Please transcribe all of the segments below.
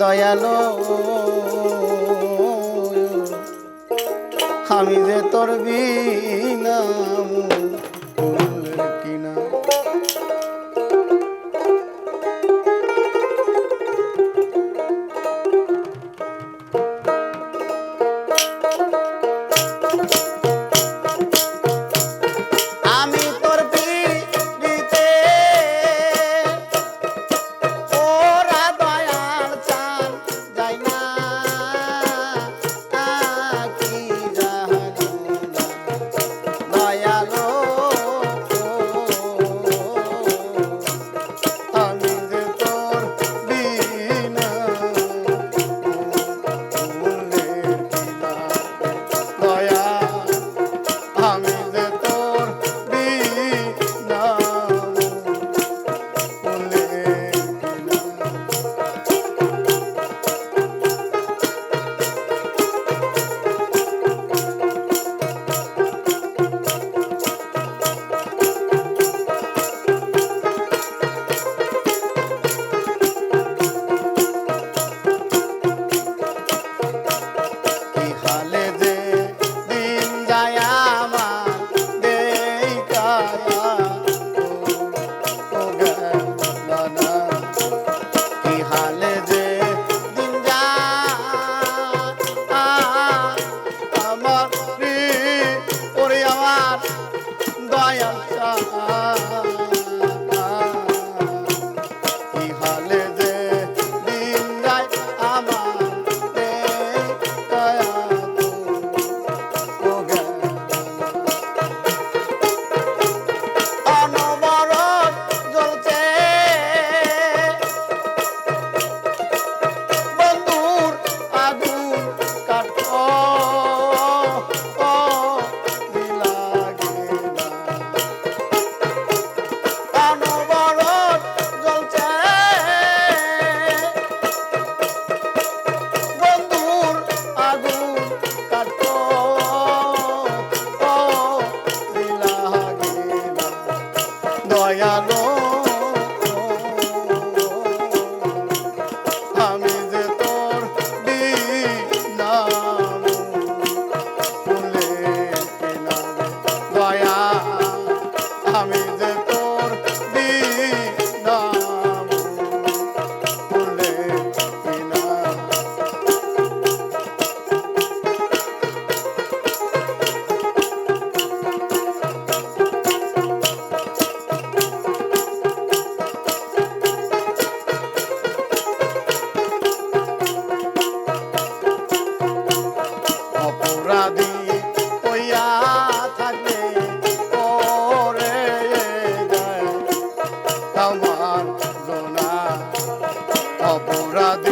দয়ালো। আমি যে তোর বিনা আমার জনা অপরাধী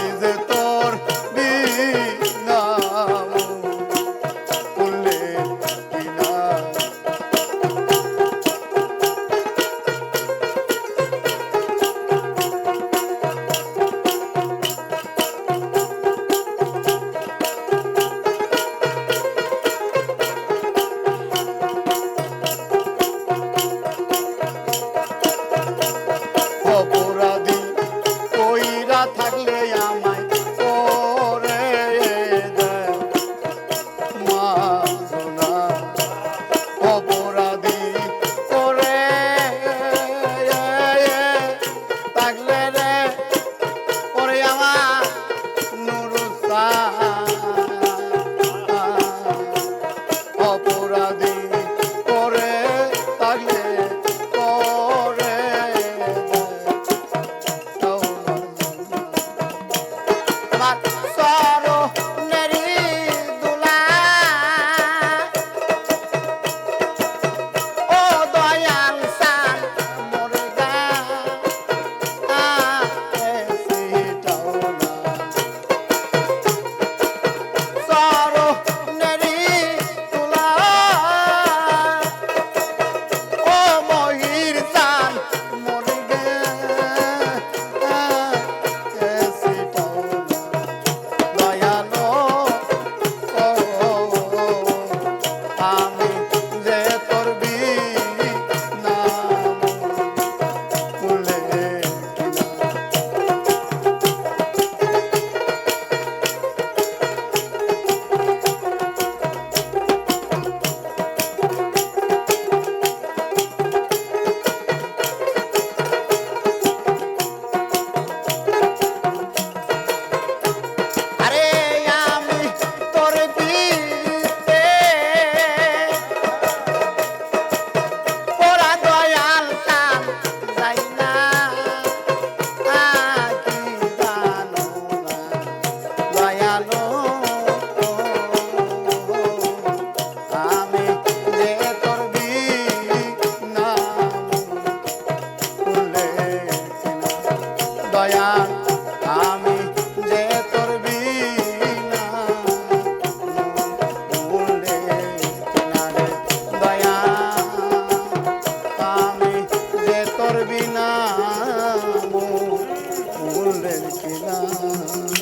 দেখলাম